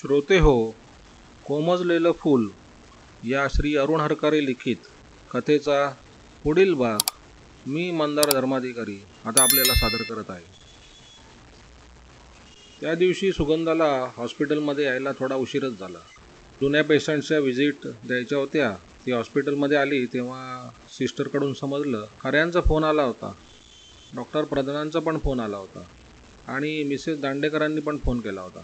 श्रोते हो कोमजलेलं फूल या श्री अरुण हरकारे लिखित कथेचा पुढील भाग मी मंदार धर्माधिकारी आता आपल्याला सादर करत आहे. त्या दिवशी सुगंधाला हॉस्पिटलमध्ये यायला थोडा उशीरच झाला. जुन्या पेशंटच्या व्हिजिट द्यायच्या होत्या. ती हॉस्पिटलमध्ये आली तेव्हा सिस्टरकडून समजलं खऱ्यांचा फोन आला होता. डॉक्टर प्रधानांचा पण फोन आला होता. आणि मिसेस दांडेकरांनी पण फोन केला होता.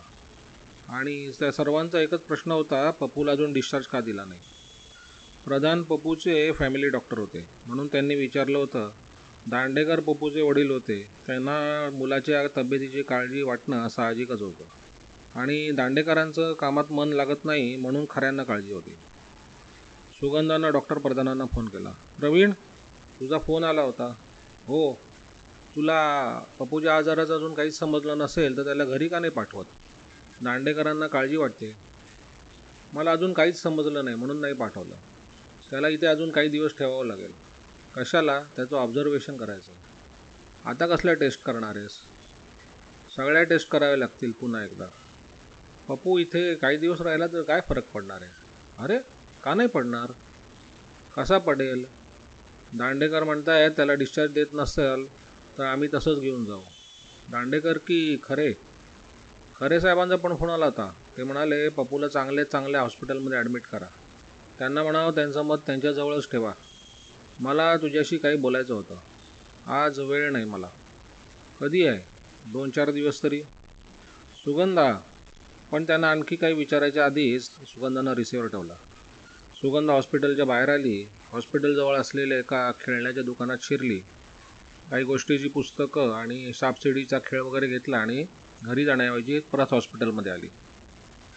आणि त्या सर्वांचा एकच प्रश्न होता पप्पूला अजून डिस्चार्ज का दिला नाही? प्रधान पप्पूचे फॅमिली डॉक्टर होते. म्हणून त्यांनी विचारलं होतं दांडेकर पप्पूचे वडील होते. त्यांना मुलाच्या तब्येतीची काळजी वाटणं साहजिकच होतं. आणि दांडेकरांचं कामात मन लागत नाही म्हणून खऱ्यांना काळजी होती. सुगंधानं डॉक्टर प्रधानांना फोन केला. प्रवीण तुझा फोन आला होता. हो तुला पप्पूच्या आजाराचं अजून काहीच समजलं नसेल तर त्याला घरी का नाही पाठवत? दांडेकरांना काळजी वाटते. मला अजून काहीच समजलं नाही म्हणून नाही पाठवलं. त्याला इथे अजून काही दिवस ठेवावं लागेल. कशाला? त्याचं ऑब्झर्वेशन करायचं. आता कसल्या टेस्ट करणार आहेस? सगळ्या टेस्ट कराव्या लागतील पुन्हा एकदा. पप्पू इथे काही दिवस राहिला तर काय फरक पडणार आहे? अरे का नाही पडणार? कसा पडेल? दांडेकर म्हणतायत त्याला डिस्चार्ज देत नसेल तर आम्ही तसंच घेऊन जाऊ. दांडेकर की खरे? खरे साहेबांचा पण फोन आला होता. ते म्हणाले पप्पूला चांगले चांगल्या हॉस्पिटलमध्ये ॲडमिट करा. त्यांना म्हणावं त्यांचं मत त्यांच्याजवळच ठेवा. मला तुझ्याशी काही बोलायचं होतं. आज वेळ नाही मला. कधी आहे? दोन चार दिवस तरी. सुगंधा पण त्यांना आणखी काही विचारायच्या आधीच सुगंधानं रिसिव्हर ठेवला. सुगंधा हॉस्पिटलच्या बाहेर आली. हॉस्पिटलजवळ असलेल्या एका खेळण्याच्या दुकानात शिरली. काही गोष्टीची पुस्तकं आणि सापशिडीचा खेळ वगैरे घेतला आणि घरी जाण्याऐवजी परत हॉस्पिटलमध्ये आली.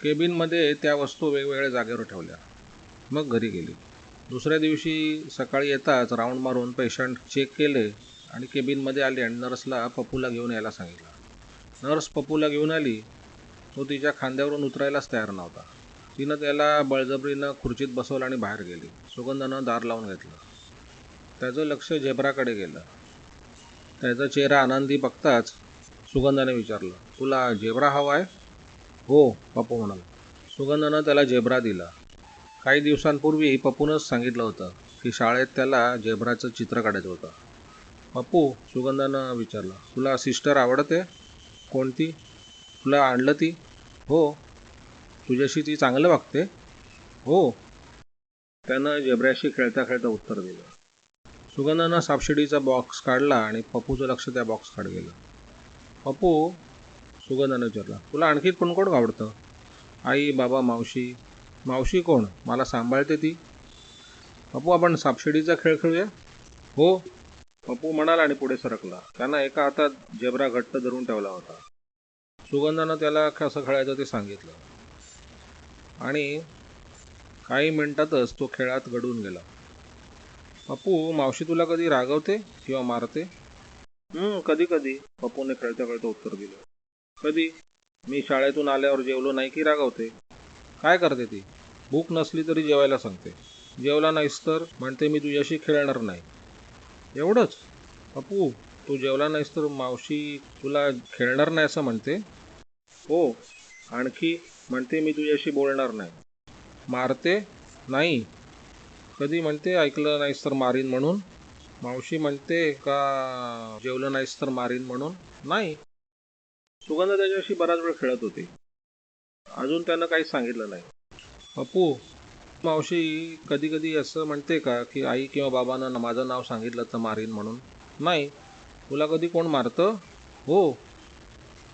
केबिनमध्ये त्या वस्तू वेगवेगळ्या जागेवर ठेवल्या. मग घरी गेली. दुसऱ्या दिवशी सकाळी येताच राऊंड मारून पेशंट चेक केले आणि केबिनमध्ये आले आणि नर्सला पप्पूला घेऊन यायला सांगितलं. नर्स पप्पूला घेऊन आली. तो तिच्या खांद्यावरून उतरायलाच तयार नव्हता. तिनं त्याला बळजबरीनं खुर्चीत बसवलं आणि बाहेर गेली. सुगंधानं दार लावून घेतलं. त्याचं लक्ष झेब्राकडे गेलं. त्याचा चेहरा आनंदी बघताच सुगंधाने विचारलं तुला झेब्रा हवा आहे हो पप्पू म्हणाला. सुगंधानं त्याला झेब्रा दिला. काही दिवसांपूर्वी पप्पूनंच सांगितलं होतं की शाळेत त्याला झेब्राचं चित्र काढायचं होतं. पप्पू सुगंधानं विचारलं तुला सिस्टर आवडते? कोणती? तुला आणलं ती? हो. तुझ्याशी ती चांगलं वागते? हो. त्यानं झेब्र्याशी खेळता खेळता उत्तर दिलं. सुगंधानं सापशिडीचा बॉक्स काढला आणि पप्पूचं लक्ष त्या बॉक्सकडे गेलं. पप्पू सुगंधानं विचारला. तुला आणखी कोण कोण आवडतं? आई बाबा मावशी. मावशी कोण? मला सांभाळते ती. पप्पू आपण सापशिडीचा खेळ खेळूया? हो. पप्पू म्हणाला आणि पुढे सरकला. त्यांना एका हातात जेबरा घट्ट धरून ठेवला होता. सुगंधानं त्याला कसं खेळायचं ते सांगितलं. आणि काही मिनिटातच तो खेळात घडून गेला. पप्पू मावशी तुला कधी रागवते किंवा मारते? कधी कधी. पप्पूने खेळता खेळता उत्तर दिलं. कधी? मी शाळेतून आल्यावर जेवलो नाही की रागवते? काय करते ती? भूक नसली तरी जेवायला सांगते. जेवला नाहीस तर? म्हणते मी तुझ्याशी खेळणार नाही. एवढंच. पप्पू तू जेवला नाहीस तर मावशी तुला खेळणार नाही असं म्हणते? हो. आणखी म्हणते मी तुझ्याशी बोलणार नाही. मारते? नाही. कधी? म्हणते ऐकलं नाहीस तर मारीन म्हणून. मावशी म्हणते का जेवलं नाहीस तर मारीन म्हणून? नाही. सुगंध त्याच्याशी बराच वेळ खेळत होती. अजून त्यानं काहीच सांगितलं नाही. पप्पू मावशी कधी कधी असं म्हणते का की आई किंवा बाबानं माझं नाव सांगितलं तर मारीन म्हणून? नाही. तुला कधी कोण मारतं? हो.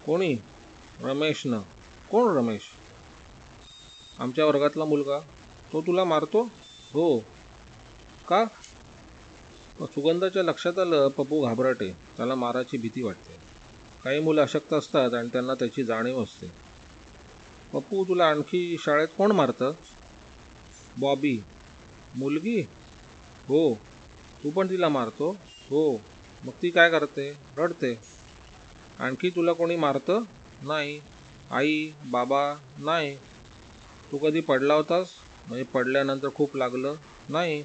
कोणी? रमेशनं. कोण रमेश? आमच्या वर्गातला मुलगा. तो तुला मारतो? हो. का? सुगंधाच्या लक्षात आलं पप्पू घाबराटे. त्याला माराची भीती वाटते. काही मुलं अशक्त असतात आणि त्यांना त्याची जाणीव असते. पप्पू तुला आणखी शाळेत कोण मारतं? बॉबी मुलगी? हो तू पण तिला मारतो? हो मग ती काय करते? रडते. आणखी तुला कोणी मारतं? नाही. आई बाबा नाही. तू कधी पडला होतास? म्हणजे पडल्यानंतर खूप लागलं? नाही.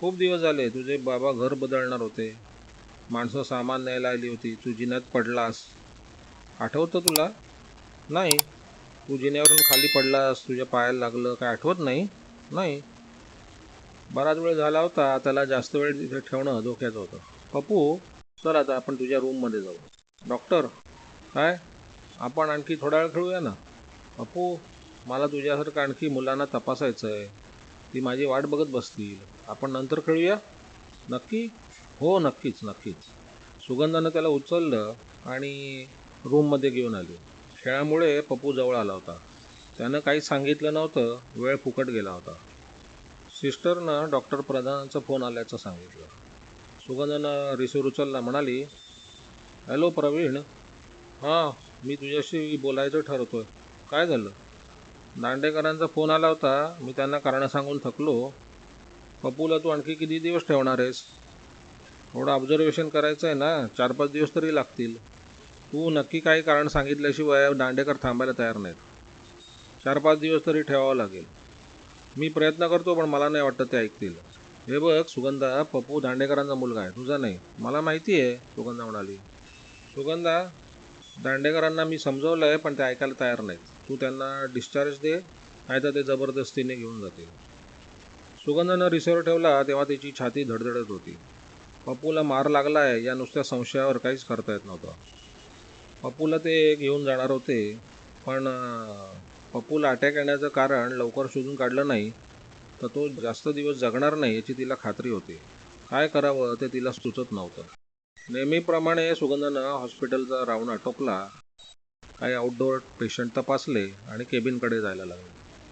खूप दिवस झाले तुझे बाबा घर बदलणार होते. माणसं सामान न्यायला आली होती. तू जिन्यात पडलास. आठवतं तुला? नाही. तू जिन्यावरून खाली पडलास. तुझ्या पायाला लागलं. काय आठवत नाही? नाही. बराच वेळ झाला होता. त्याला जास्त वेळ तिथे ठेवणं धोक्याचं होतं. पप्पू चल आता आपण तुझ्या रूममध्ये जाऊ. डॉक्टर काय? आपण आणखी थोडा वेळ खेळूया ना? पप्पू मला तुझ्यासारखं आणखी मुलांना तपासायचं आहे ती माझी वाट बघत बसतील आपण नंतर खेळूया? नक्की? हो नक्कीच नक्कीच. सुगंधानं त्याला उचललं आणि रूममध्ये घेऊन आली. खेळामुळे पप्पू जवळ आला होता. त्यानं काही सांगितलं नव्हतं. वेळ फुकट गेला होता. सिस्टरनं डॉक्टर प्रधानांचा फोन आल्याचं सांगितलं. सुगंधानं रिसिव्ह उचलला म्हणाली हॅलो प्रवीण. हां मी तुझ्याशी बोलायचं ठरवतोय. काय झालं? दांडेकरांचा फोन आला होता. मी त्यांना कारणं सांगून थकलो. पप्पूला तू आणखी किती दिवस ठेवणार आहेस? थोडं ऑब्झर्वेशन करायचं आहे ना. चार पाच दिवस तरी लागतील. तू नक्की काही कारण सांगितल्याशिवाय दांडेकर थांबायला तयार नाहीत. चार पाच दिवस तरी ठेवावं लागेल. मी प्रयत्न करतो पण मला नाही वाटतं ते ऐकतील. हे बघ सुगंधा पप्पू दांडेकरांचा मुलगा आहे. तुझा नाही. मला माहिती आहे सुगंधा म्हणाली. सुगंधा दांडेकरांना मी समजवलं आहे पण ते ऐकायला तयार नाहीत. तू त्यांना डिस्चार्ज दे नाहीतर ते जबरदस्तीने घेऊन जातील. सुगंधानं रिसिव्हर ठेवला तेव्हा तिची छाती धडधडत होती. पप्पूला मार लागला आहे या नुसत्या संशयावर काहीच करता येत नव्हतं. पप्पूला ते घेऊन जाणार होते पण पप्पूला अटॅक येण्याचं कारण लवकर शोधून काढलं नाही तर तो जास्त दिवस जगणार नाही याची तिला खात्री होती. काय करावं ते तिला सुचत नव्हतं. नेहमीप्रमाणे सुगंधानं हॉस्पिटलचा राऊंड आटोपला. काही आउटडोअर पेशंट तपासले आणि केबिनकडे जायला लागले.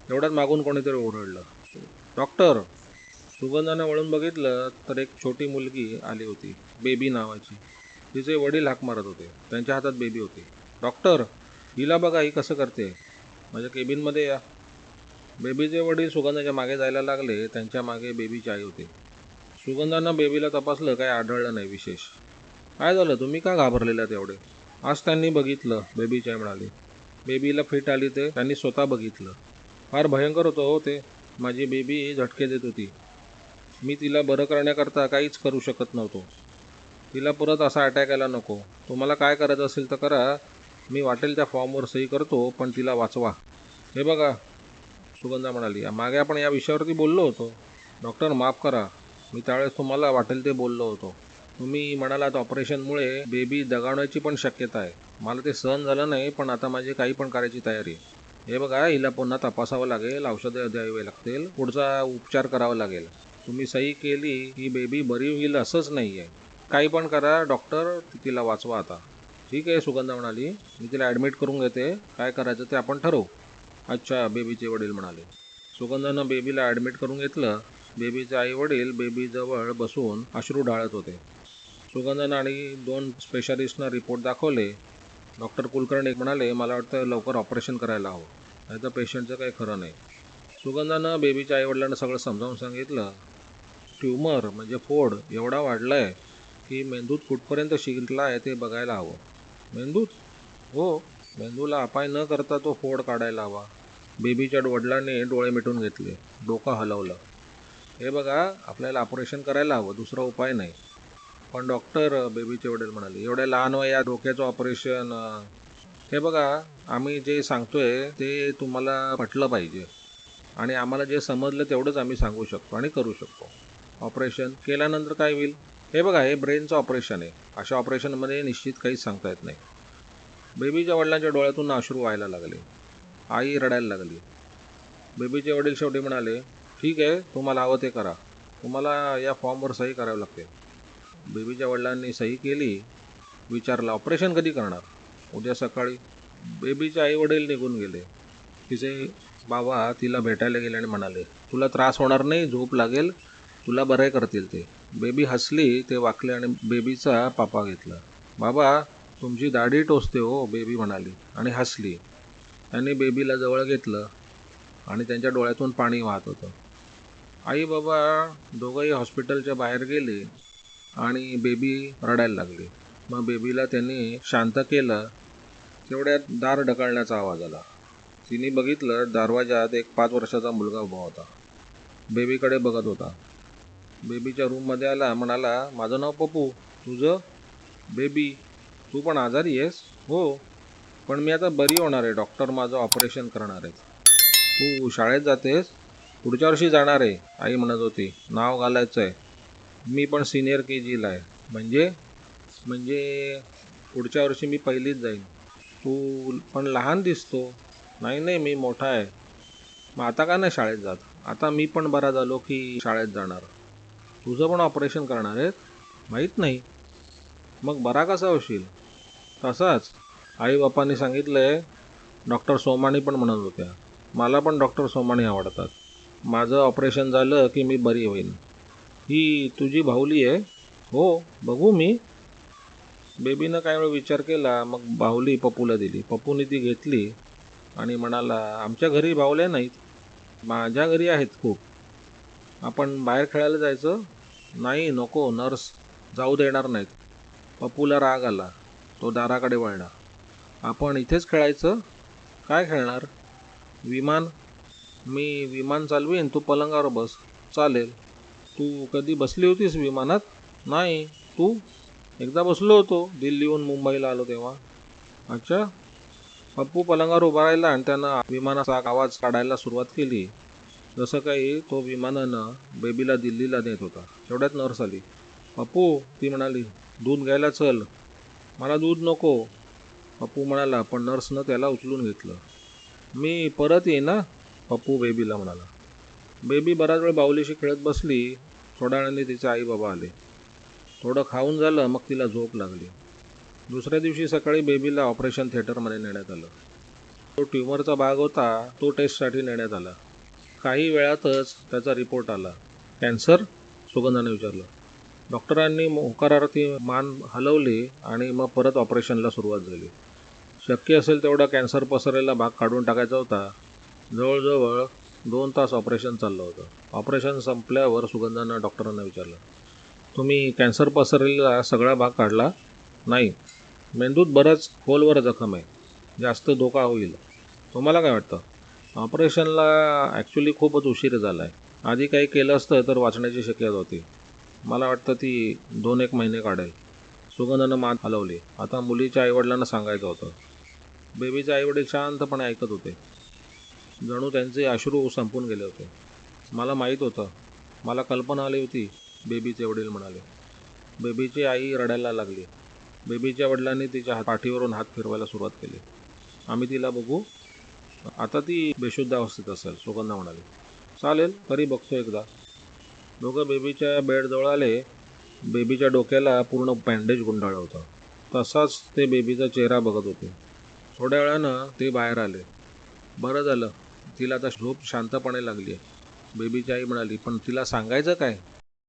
एवढ्यात मागून कोणीतरी ओरडलं. डॉक्टर सुगंधानं वळून बघितलं तर एक छोटी मुलगी आली होती बेबी नावाची. तिचे वडील हाक मारत होते. त्यांच्या हातात बेबी होती. डॉक्टर हिला बघा ही कसं करते? माझ्या केबिनमध्ये या. बेबीचे वडील सुगंधाच्या मागे जायला लागले. त्यांच्या मागे बेबीची आई होती. सुगंधानं बेबीला तपासलं. काही आढळलं नाही विशेष. काय झालं? तुम्ही का घाबरलेला तेवढे आज त्यांनी बघितलं बेबीच्या म्हणाली. बेबीला फिट आली ते त्यांनी स्वतः बघितलं. फार भयंकर होतं हो ते. माझी बेबी झटके देत होती. मी तिला बरं करण्याकरता काहीच करू शकत नव्हतो. तिला परत असा अटॅक यायला नको. तुम्हाला काय करायचं असेल तर करा. मी वाटेल त्या फॉर्मवर सही करतो पण तिला वाचवा. हे बघा सुगंधा म्हणाली. मागे आपण या विषयावरती बोललो होतो. डॉक्टर माफ करा. मी त्यावेळेस तुम्हाला वाटेल ते बोललो होतो. तुम्ही म्हणालात ऑपरेशनमुळे बेबी दगावण्याची पण शक्यता आहे. मला ते सहन झालं नाही पण आता माझी काही पण करायची तयारी. आहे हे बघा हिला पुन्हा तपासावं लागेल औषधं द्यावी लागतील पुढचा उपचार करावा लागेल. तुम्ही सही केली की बेबी बरी होईल असंच नाही आहे काही पण करा डॉक्टर तिला वाचवा आता. ठीक आहे सुगंधा म्हणाली. मी तिला ॲडमिट करून घेते. काय करायचं ते आपण ठरवू. अच्छा बेबीचे वडील म्हणाले. सुगंधानं बेबीला ॲडमिट करून घेतलं. बेबीचे आई वडील बेबीजवळ बसून अश्रू ढाळत होते. सुगंधन आणि दोन स्पेशालिस्टना रिपोर्ट दाखवले. डॉक्टर कुलकर्णी म्हणाले मला वाटतं लवकर ऑपरेशन करायला हवं. नाही तर पेशंटचं काही खरं नाही. सुगंधानं बेबीच्या आईवडिलांना सगळं समजावून सांगितलं. ट्यूमर म्हणजे फोड एवढा वाढला आहे की मेंदूत कुठपर्यंत शिरला आहे ते बघायला हवं. मेंदूत? हो. मेंदूला अपाय न करता तो फोड काढायला हवा. बेबीच्या वडिलांनी डोळे मिटून घेतले. डोकं हलवलं. हे बघा आपल्याला ऑपरेशन करायला हवं. दुसरा उपाय नाही. पण डॉक्टर बेबीचे वडील म्हणाले एवढ्या लहान वया डोक्याचं ऑपरेशन हे बघा आम्ही जे सांगतोय ते तुम्हाला पटलं पाहिजे. आणि आम्हाला जे समजलं तेवढंच आम्ही सांगू शकतो आणि करू शकतो. ऑपरेशन केल्यानंतर काय होईल? हे बघा हे ब्रेनचं ऑपरेशन आहे. अशा ऑपरेशनमध्ये निश्चित काहीच सांगता येत नाही. बेबीच्या वडिलांच्या डोळ्यातून अश्रू व्हायला लागले. आई रडायला लागली. बेबीचे वडील शेवटी म्हणाले ठीक आहे तुम्हाला हवं ते करा. तुम्हाला या फॉर्मवर सही करावी लागते. बेबीच्या वडिलांनी सही केली विचारलं ऑपरेशन कधी करणार? उद्या सकाळी बेबीचे आई वडील निघून गेले. तिचे बाबा तिला भेटायला गेले आणि म्हणाले तुला त्रास होणार नाही झोप लागेल तुला बरे करतील ते. बेबी हसली ते वाकले आणि बेबीचा पापा घेतला. बाबा तुमची दाढी टोचते हो बेबी म्हणाली आणि हसली. त्यांनी बेबीला जवळ घेतलं आणि त्यांच्या डोळ्यातून पाणी वाहत होतं. आई बाबा दोघंही हॉस्पिटलच्या बाहेर गेले. आणि बेबी रडायला लागली. मग बेबीला त्यांनी शांत केलं. तेवढ्यात दार ढकलण्याचा आवाज आला. तिने बघितलं दरवाजात एक पाच वर्षाचा मुलगा उभा होता. बेबीकडे बघत होता. बेबीच्या रूममध्ये आला म्हणाला माझं नाव पप्पू. तुझं? बेबी तू पण आजारी आहेस? हो. पण मी आता बरी होणार आहे. डॉक्टर माझं ऑपरेशन करणार आहे तू शाळेत जातेस? पुढच्या वर्षी जाणार आहे आई म्हणत होती. नाव घालायचं आहे मी पण सिनियर के जीला आहे. म्हणजे म्हणजे पुढच्या वर्षी मी पहिलीच जाईन. तू पण लहान दिसतो. नाही नाही मी मोठा आहे. मग आता का नाही शाळेत जात? आता मी पण बरा झालो की शाळेत जाणार. तुझं पण ऑपरेशन करणार आहेत? माहीत नाही. मग बरा कसा होशील? तसाच. आई बापांनी सांगितलं आहे डॉक्टर सोमाणी पण म्हणत होत्या. मला पण डॉक्टर सोमाणी आवडतात. माझं ऑपरेशन झालं की मी बरी होईन. ही तुझी भाऊली आहे. हो बघू मी. बेबीनं काय वेळ विचार केला मग बाहुली पप्पूला दिली. पप्पूने ती घेतली आणि म्हणाला आमच्या घरी बाहुल्या नाहीत. माझ्या घरी आहेत खूप. आपण बाहेर खेळायला जायचं? नाही नको नर्स जाऊ देणार नाहीत. पप्पूला राग आला. तो दाराकडे वळला. आपण इथेच खेळायचं? काय खेळणार? विमान? मी विमान चालवीन तू पलंगावर बस. चालेल. तू कधी बसली होतीस विमानात? नाही. तू? एकदा बसलो होतो. दिल्लीहून मुंबईला आलो तेव्हा. अच्छा. पप्पू पलंगावर उभा राहिला आणि त्यानं विमानाचा आवाज काढायला सुरुवात केली. जसं काही तो विमानानं बेबीला दिल्लीला नेत होता. तेवढ्यात नर्स आली. पप्पू ती म्हणाली दूध घ्यायला चल. मला दूध नको. पप्पू म्हणाला पण नर्सनं त्याला उचलून घेतलं. मी परत येईन ना पप्पू बेबीला म्हणाला. बेबी बराच वेळ बाहुलीशी खेळत बसली. थोड्या वेळाने तिचे आई बाबा आले. थोडं खाऊन झालं मग तिला झोप लागली. दुसऱ्या दिवशी सकाळी बेबीला ऑपरेशन थिएटरमध्ये नेण्यात आलं. तो ट्युमरचा भाग होता तो टेस्टसाठी नेण्यात आला. काही वेळातच त्याचा रिपोर्ट आला. कॅन्सर? सुगंधाने विचारलं. डॉक्टरांनी होकारार्थी मान हलवली आणि मग परत ऑपरेशनला सुरुवात झाली. शक्य असेल तेवढा कॅन्सर पसरलेला भाग काढून टाकायचा होता. जवळजवळ दोन तास ऑपरेशन चाललं होतं. ऑपरेशन संपल्यावर सुगंधानं डॉक्टरांना विचारलं तुम्ही कॅन्सर पसरलेला सगळा भाग काढला? नाही. मेंदूत बरंच खोलवर जखम आहे. जास्त धोका होईल. तुम्हाला काय वाटतं? ऑपरेशनला ॲक्च्युली खूपच उशीर झाला आहे आधी काही केलं असतं तर वाचण्याची शक्यता होती. मला वाटतं ती दोन एक महिने काढेल. सुगंधानं मान हलवली. आता मुलीच्या आईवडिलांना सांगायचं होतं. बेबीचे आईवडील शांतपणे ऐकत होते. जणू त्यांचे अश्रू संपून गेले होते. मला माहीत होतं. मला कल्पना आली होती बेबीचे वडील म्हणाले. बेबीची आई रडायला लागली. बेबीच्या वडिलांनी तिच्या हात पाठीवरून हात फिरवायला सुरुवात केली. आम्ही तिला बघू. आता ती बेशुद्ध अवस्थेत असेल सुगंधा म्हणाली. चालेल तरी बघतो एकदा. दोघं बेबीच्या बेडजवळ आले. बेबीच्या डोक्याला पूर्ण बँडेज गुंडाळलं होतं. तसाच ते बेबीचा चेहरा बघत होते. थोड्या वेळानं ते बाहेर आले. बरं झालं. तिला आता झोप शांतपणे लागली आहे. बेबीची आई म्हणाली पण तिला सांगायचं काय?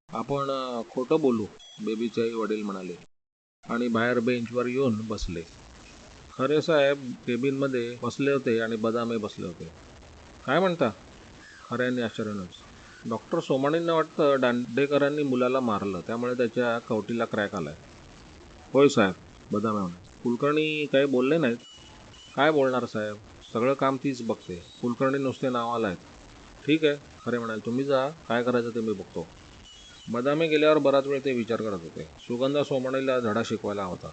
आपण खोटं बोलू बेबीचे आई वडील म्हणाले. आणि बाहेर बेंचवर येऊन बसले. खरे साहेब केबिनमध्ये बसले होते आणि बदामे बसले होते. काय म्हणता? खऱ्यांनी आश्चर्यानंच डॉक्टर सोमाणींना वाटतं दांडेकरांनी मुलाला मारलं त्यामुळे त्याच्या कवटीला क्रॅक आला आहे होय साहेब बदामे म्हणे कुलकर्णी काही बोलले नाहीत? काय बोलणार साहेब? सगळं काम तीच बघते. कुलकर्णी नुसते नावाला आहेत. ठीक आहे खरे म्हणाल तुम्ही जा काय करायचं ते मी बघतो. बदामी गेल्यावर बराच वेळ ते विचार करत होते. सुगंधा सोमणीला धडा शिकवायला होता.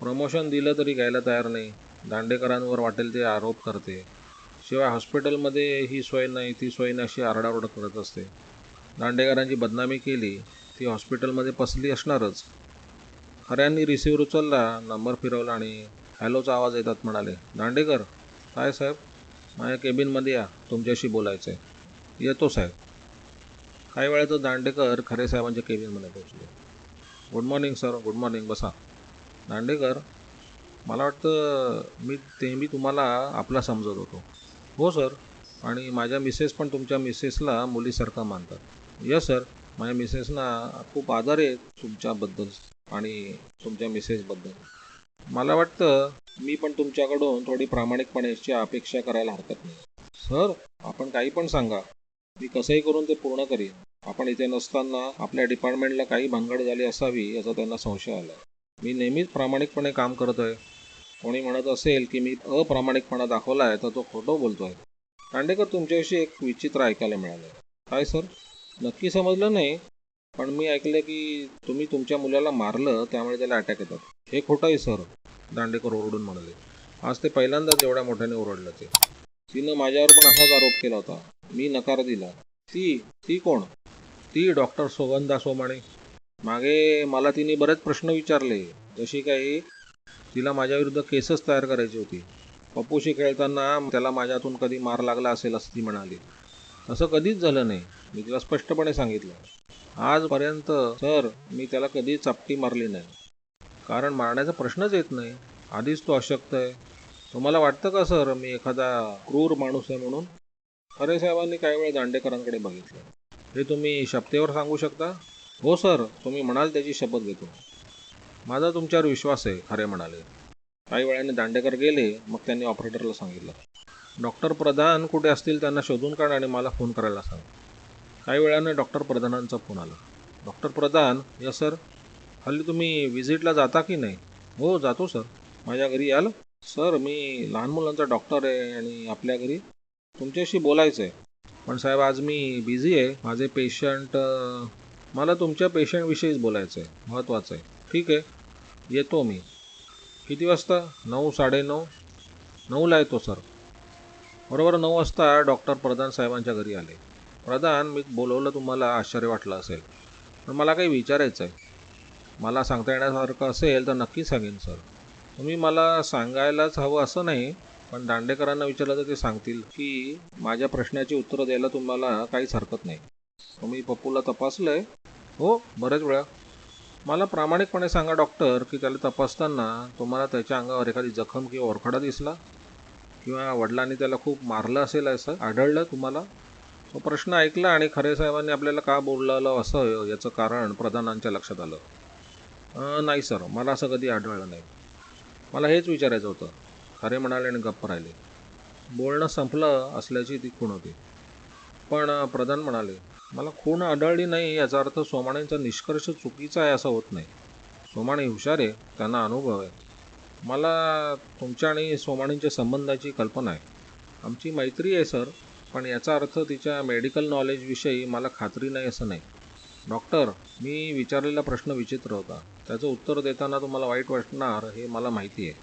प्रमोशन दिलं तरी घ्यायला तयार नाही. दांडेकरांवर वाटेल ते आरोप करते. शिवाय हॉस्पिटलमध्ये ही सोय नाही ती सोय नाही अशी आरडाओरड करत असते. दांडेकरांची बदनामी केली ती हॉस्पिटलमध्ये पसली असणारच. खऱ्यांनी रिसिव्हर उचलला नंबर फिरवला आणि हॅलोचा आवाज येतात म्हणाले दांडेकर काय साहेब माझ्या केबिनमध्ये या तुमच्याशी बोलायचं आहे येतो साहेब. काही वेळातच दांडेकर खरे साहेबांच्या केबिनमध्ये पोहोचले. Good morning sir good morning बसा. दांडेकर मला वाटतं मी नेहमी तुम्हाला आपला समजत होतो. हो सर आणि माझ्या मिसेस पण तुमच्या मिसेसला मुलीसारखं मानतात. यस सर माझ्या मिसेसना खूप आदर आहे तुमच्याबद्दल आणि तुमच्या मिसेसबद्दल मला वाटतं मी पण तुमच्याकडून थोडी प्रामाणिकपणेची अपेक्षा करायला हरकत नाही. सर आपण काही पण सांगा. मी कसंही करून ते पूर्ण करीन. आपण इथे नसताना आपल्या डिपार्टमेंटला काही भानगड झाली असावी याचा त्यांना संशय आला मी नेहमीच प्रामाणिकपणे काम करत आहे कोणी म्हणत असेल की मी अप्रामाणिकपणा दाखवला आहे तर तो खोटं बोलतो आहे दांडेकर तुमच्याविषयी एक विचित्र ऐकायला मिळालं काय सर? नक्की समजलं नाही पण मी ऐकलं की तुम्ही तुमच्या मुलाला मारलं त्यामुळे त्याला अटॅक येतात. हे खोटं आहे सर. दांडेकर ओरडून म्हणाले. आज ते पहिल्यांदाच एवढ्या मोठ्याने ओरडलं ते. तिनं माझ्यावर पण असाच आरोप केला होता. मी नकार दिला. ती ती कोण? ती डॉक्टर सोगंदा सोमाणे मागे मला तिने बरेच प्रश्न विचारले. जशी काही तिला माझ्याविरुद्ध केसच तयार करायची होती. पप्पूशी खेळताना त्याला माझ्यातून कधी मार लागला असेल असं ती म्हणाली. असं कधीच झालं नाही. मी तिला स्पष्टपणे सांगितलं. आजपर्यंत सर मी त्याला कधीच चापटी मारली नाही. कारण मारण्याचा प्रश्नच येत नाही. आधीच तो अशक्त आहे. तुम्हाला वाटतं का सर मी एखादा क्रूर माणूस आहे म्हणून? खरे साहेबांनी काही वेळ दांडेकरांकडे बघितलं. हे तुम्ही शपथेवर सांगू शकता? हो सर तुम्ही म्हणाल त्याची शपथ घेतो. माझा तुमच्यावर विश्वास आहे खरे म्हणाले. काही वेळाने दांडेकर गेले मग त्यांनी ऑपरेटरला सांगितलं. डॉक्टर प्रधान कुठे असतील त्यांना शोधून काढ आणि मला फोन करायला सांग. काही वेळाने डॉक्टर प्रधानांचा फोन आला. Doctor Pradhan yes sir? हल्ली तुम्ही विजिटला जाता की नाही? हो जातो सर माझ्या घरी याल सर मी लहान मुलांचा डॉक्टर आहे आणि आपल्या घरी तुमच्याशी बोलायचं आहे पण साहेब आज मी बिझी आहे. माझे पेशंट मला तुमच्या पेशंटविषयीच बोलायचं आहे महत्त्वाचं आहे ठीक आहे? येतो मी. किती वाजता? नऊ साडेनऊ नऊला येतो सर बरोबर नऊ वाजता डॉक्टर प्रधान साहेबांच्या घरी आले. प्रधान मी बोलवलं तुम्हाला आश्चर्य वाटलं असेल. पण मला काही विचारायचं आहे मला सांगता येण्यासारखं असेल तर नक्की सांगेन सर. तुम्ही मला सांगायलाच हवं असं नाही पण दांडेकरांना विचारलं तर ते सांगतील की माझ्या प्रश्नाची उत्तरं द्यायला तुम्हाला काहीच हरकत नाही. तुम्ही पप्पूला तपासलं आहे हो बरेच वेळा. मला प्रामाणिकपणे सांगा डॉक्टर की त्याला तपासताना तुम्हाला त्याच्या अंगावर एखादी जखम किंवा ओरखडा दिसला? किंवा वडिलांनी त्याला खूप मारलं असेल असं आढळलं तुम्हाला? तो प्रश्न ऐकला आणि खरे साहेबांनी आपल्याला का बोललं असं याचं कारण प्रधानांच्या लक्षात आलं. नाही सर मला असं कधी आढळलं नाही. मला हेच विचारायचं होतं. खरे म्हणाले आणि गप्प राहिले. बोलणं संपलं असल्याची ती खूण होती. पण प्रधान म्हणाले मला खूण आढळली नाही याचा अर्थ सोमाणेंचा निष्कर्ष चुकीचा आहे असा होत नाही. सोमाणे हुशार आहे त्यांना अनुभव आहे. मला तुमच्या आणि सोमाणींच्या संबंधाची कल्पना आहे. आमची मैत्री आहे सर पण याचा अर्थ तिच्या मेडिकल नॉलेजविषयी मला खात्री नाही असं नाही. डॉक्टर मी विचारलेला प्रश्न विचित्र होता. त्याचं उत्तर देताना तुम्हाला वाईट वाटणार हे मला माहिती आहे.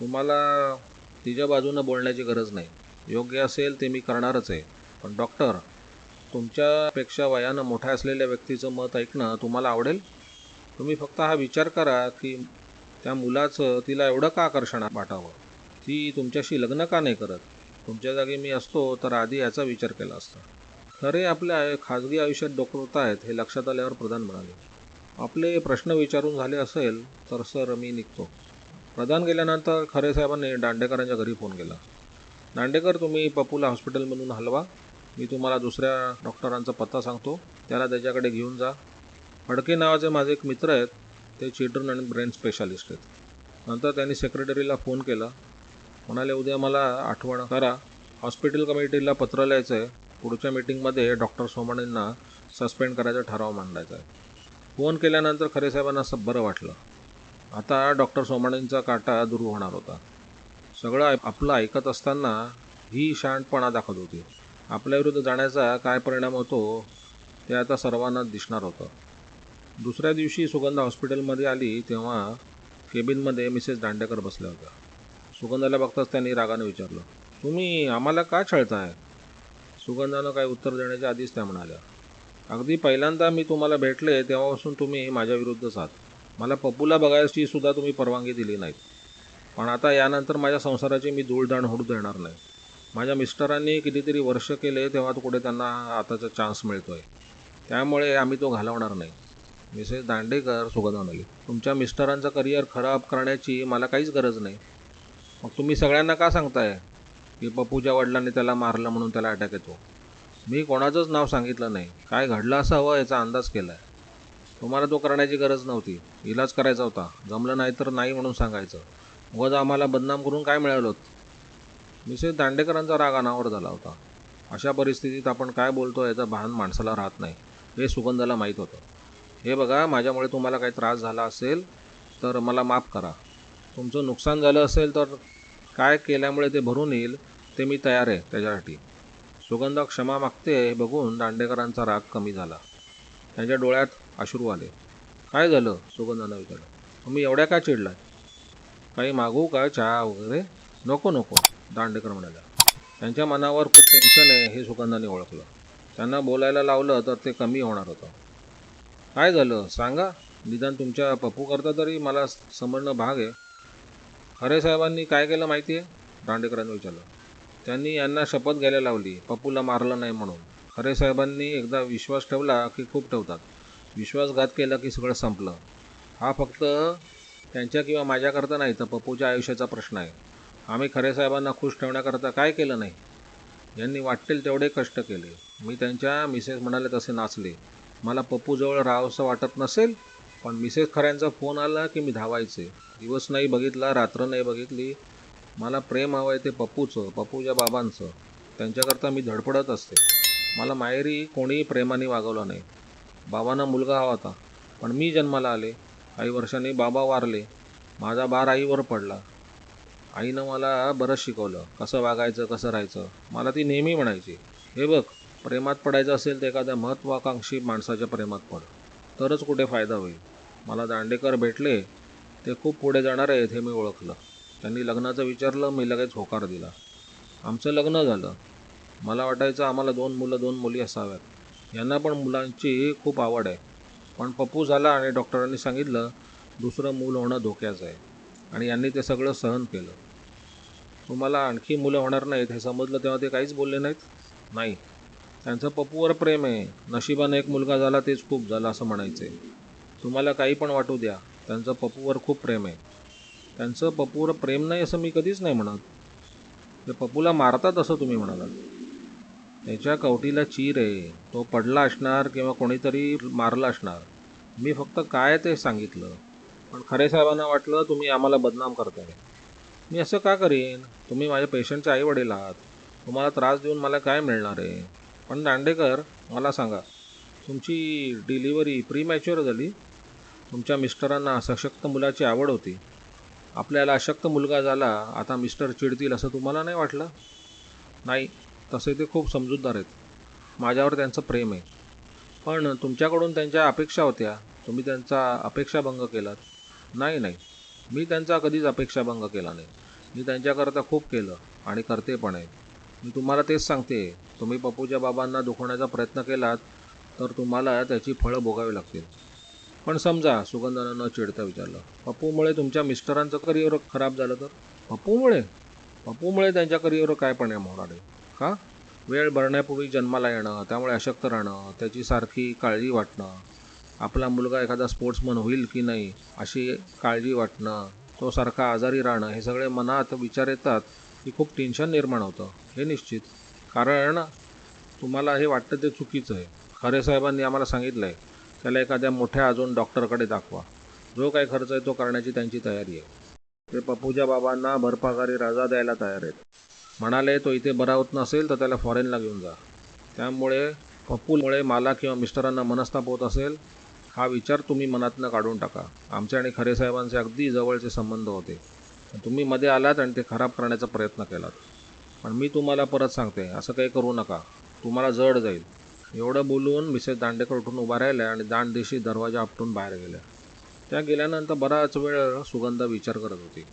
तुम्हाला तिच्या बाजूनं बोलण्याची गरज नाही. योग्य असेल ते मी करणारच आहे. पण डॉक्टर तुमच्यापेक्षा वयानं मोठ्या असलेल्या व्यक्तीचं मत ऐकणं तुम्हाला आवडेल? तुम्ही फक्त हा विचार करा की त्या मुलाचं तिला एवढं का आकर्षण वाटावं? ती तुमच्याशी लग्न का नाही करत? तुमच्या जागी मी असतो तर आधी याचा विचार केला असता. खरे आपल्या खाजगी आयुष्यात डोकवत आहेत हे लक्षात आल्यावर प्रधान म्हणाले. आपले प्रश्न विचारून झाले असेल तर सर मी निघतो. प्रधान गेल्यानंतर खरे साहेबांनी दांडेकरांच्या घरी फोन केला. दांडेकर तुम्ही पप्पूला हॉस्पिटलमधून हलवा. मी तुम्हाला दुसऱ्या डॉक्टरांचा पत्ता सांगतो. त्याला त्याच्याकडे घेऊन जा. फडके नावाचे माझे एक मित्र आहेत. ते चिल्ड्रन आणि ब्रेन स्पेशालिस्ट आहेत. नंतर त्यांनी सेक्रेटरीला फोन केला. म्हणाले उद्या मला आठवण करा. हॉस्पिटल कमिटीला पत्र लिहायचं आहे पुढच्या मीटिंगमध्ये डॉक्टर सोमाणींना सस्पेंड करायचा ठराव मांडायचा आहे. फोन केल्यानंतर खरे साहेबांना असं बरं वाटलं. आता डॉक्टर सोमाणेंचा काटा दूर होणार होता. सगळं आपलं ऐकत असताना ही शांतपणा दाखवत होती. आपल्याविरुद्ध जाण्याचा काय परिणाम होतो ते आता सर्वांनाच दिसणार होतं. दुसऱ्या दिवशी सुगंधा हॉस्पिटलमध्ये आली तेव्हा केबिनमध्ये मिसेस दांडेकर बसल्या होत्या. सुगंधाला बघताच त्यांनी रागाने विचारलं तुम्ही आम्हाला का छळताय? सुगंधानं काही उत्तर देण्याच्या आधीच त्या म्हणाल्या अगदी पहिल्यांदा मी तुम्हाला भेटले तेव्हापासून तुम्ही माझ्याविरुद्धच आहात मला पप्पूला बघायची सुद्धा तुम्ही परवानगी दिली नाहीत पण आता यानंतर माझ्या संसाराची मी धूळदाण होऊ देणार नाही. माझ्या मिस्टरांनी कितीतरी वर्ष केले तेव्हा तो कुठे त्यांना आताचा चान्स मिळतो आहे त्यामुळे आम्ही तो घालवणार नाही. मिसेस दांडेकर सुगंधा म्हणाली तुमच्या मिस्टरांचं करिअर खराब करण्याची मला काहीच गरज नाही. मग तुम्ही सगळ्यांना का सांगताय? की पप्पूच्या वडिलांनी त्याला मारलं म्हणून त्याला अटॅक येतो. मी कोणाचंच नाव सांगितलं नाही. काय घडलं असावं याचा अंदाज केला आहे तुम्हाला तो करण्याची गरज नव्हती. इलाज करायचा होता. जमलं नाही तर नाही म्हणून सांगायचं. उगाच आम्हाला बदनाम करून काय मिळालं? मिसेस दांडेकरांचा राग अनावर झाला होता. अशा परिस्थितीत आपण काय बोलतो याचं भान माणसाला राहत नाही. हे सुगंधाला माहीत होतं. हे बघा माझ्यामुळे तुम्हाला काही त्रास झाला असेल तर मला माफ करा. तुमचं नुकसान झालं असेल तर काय केल्यामुळे ते भरून येईल ते मी तयार आहे त्याच्यासाठी. सुगंधा क्षमा मागते हे बघून दांडेकरांचा राग कमी झाला. त्यांच्या डोळ्यात अश्रू आले. काय झालं? सुगंधानं विचारलं. तुम्ही एवढ्या का चिडलाय काही मागवू का चहा वगैरे? नको नको दांडेकर म्हणाला. त्यांच्या मनावर खूप टेन्शन आहे हे सुगंधाने ओळखलं. त्यांना बोलायला लावलं तर ते कमी होणार होतं. काय झालं? सांगा. निदान तुमच्या पप्पूकरता तरी मला समजणं भाग आहे. खरे साहेबांनी काय केलं माहिती आहे दांडेकरांनी विचारलं. त्यांनी यांना शपथ घ्यायला लावली. पप्पूला मारलं नाही म्हणून. खरे साहेबांनी एकदा विश्वास ठेवला की खूप ठेवतात. विश्वासघात केला की सगळं संपलं. हा फक्त त्यांच्या किंवा माझ्याकरता नाही तर पप्पूच्या आयुष्याचा प्रश्न आहे. आम्ही खरे साहेबांना खुश ठेवण्याकरता काय केलं नाही? यांनी वाटेल तेवढे कष्ट केले. मी त्यांच्या मिसेस म्हणाले तसे नाचले. मला पप्पूजवळ राहावंसं वाटत नसेल पण मिसेस खऱ्यांचा फोन आला की मी धावायचे. दिवस नाही बघितला रात्र नाही बघितली मला प्रेम हवं आहे ते पप्पूचं पप्पूच्या बाबांचं. त्यांच्याकरता मी धडपडत असते. मला माहेरी कोणीही प्रेमाने वागवलं नाही. बाबांना मुलगा हवा होता पण मी जन्माला आले. काही वर्षांनी बाबा वारले. माझा बार आईवर पडला. आईनं मला बरंच शिकवलं. कसं वागायचं कसं राहायचं. मला ती नेहमी म्हणायची हे बघ प्रेमात पडायचं असेल तर एखाद्या महत्त्वाकांक्षी माणसाच्या प्रेमात पड. तरच कुठे फायदा होईल. मला दांडेकर भेटले. ते खूप पुढे जाणार आहेत हे मी ओळखलं. त्यांनी लग्नाचं विचारलं मी लगेच होकार दिला. आमचं लग्न झालं. मला वाटायचं आम्हाला दोन मुलं दोन मुली असाव्यात. यांना पण मुलांची खूप आवड आहे. पण पप्पू झाला आणि डॉक्टरांनी सांगितलं दुसरं मूल होणं धोक्याचं आहे. आणि यांनी ते सगळं सहन केलं. तुम्हाला आणखी मुलं होणार नाहीत हे समजलं तेव्हा ते काहीच बोलले नाहीत? नाही. त्यांचं पप्पूवर प्रेम आहे. नशिबानं एक मुलगा झाला तेच खूप झालं असं म्हणायचं. आहे तुम्हाला काही पण वाटू द्या. त्यांचं पप्पूवर खूप प्रेम आहे. त्यांचं पप्पूवर प्रेम नाही असं मी कधीच नाही म्हणत. ते पप्पूला मारतात असं तुम्ही म्हणालात. त्याच्या कवटीला चीर आहे. तो पडला असणार किंवा कोणीतरी मारला असणार. मी फक्त काय ते सांगितलं. पण खरे साहेबांना वाटलं तुम्ही आम्हाला बदनाम करताय. मी असं का करीन? तुम्ही माझ्या पेशंटचे आई वडील आहात. तुम्हाला त्रास देऊन मला काय मिळणार आहे? पण दांडेकर मला सांगा. तुमची डिलिव्हरी प्री मॅच्युअर झाली. तुमच्या मिस्टरांना सशक्त मुलाची आवड होती. आपल्याला अशक्त मुलगा झाला आता मिस्टर चिडतील असं तुम्हाला नाही वाटलं? नाही तसे ते खूप समजूतदार आहेत. माझ्यावर त्यांचं प्रेम आहे. पण तुमच्याकडून त्यांच्या अपेक्षा होत्या. तुम्ही त्यांचा अपेक्षाभंग केलात. नाही नाही. मी त्यांचा कधीच अपेक्षाभंग केला नाही. मी त्यांच्याकरता खूप केलं आणि करते पण आहे. मी तुम्हाला तेच सांगते. तुम्ही पप्पूच्या बाबांना दुखवण्याचा प्रयत्न केलात तर तुम्हाला त्याची फळं भोगावी लागतील. पण समजा सुगंधानं न चिडता विचारलं पप्पूमुळे तुमच्या मिस्टरांचं करिअर खराब झालं तर? पप्पूमुळे? पप्पूमुळे त्यांच्या करिअरवर काय परिणाम होणार आहे का? वेळ भरण्यापूर्वी जन्माला येणं त्यामुळे अशक्त राहणं त्याची सारखी काळजी वाटणं आपला मुलगा एखादा स्पोर्ट्समन होईल की नाही अशी काळजी वाटणं तो सारखा आजारी राहणं हे सगळे मनात विचार येतात की खूप टेन्शन निर्माण होतं हे निश्चित. कारण तुम्हाला हे वाटतं ते चुकीचं आहे. खरे साहेबांनी आम्हाला सांगितलं आहे त्याला एखाद्या मोठ्या अजून डॉक्टरकडे दाखवा. जो काही खर्च आहे तो करण्याची त्यांची तयारी आहे. ते पप्पूच्या बाबांना भरपगारी रजा द्यायला तयार आहेत. म्हणाले तो इथे बरा होत नसेल तर त्याला फॉरेनला घेऊन जा. त्यामुळे पप्पूमुळे मला किंवा मिस्टरांना मनस्ताप होत असेल हा विचार तुम्ही मनातनं काढून टाका. आमचे आणि खरे साहेबांचे अगदी जवळचे संबंध होते. तुम्ही मध्ये आलात आणि ते खराब करण्याचा प्रयत्न केलात. पण मी तुम्हाला परत सांगते असं काही करू नका. तुम्हाला जड जाईल. एवढं बोलून मिसेस दांडेकर उठून उभा राहिल्या आणि दांडदिशी दरवाजा आपटून बाहेर गेल्या. त्या गेल्यानंतर बराच वेळ सुगंधा विचार करत होती.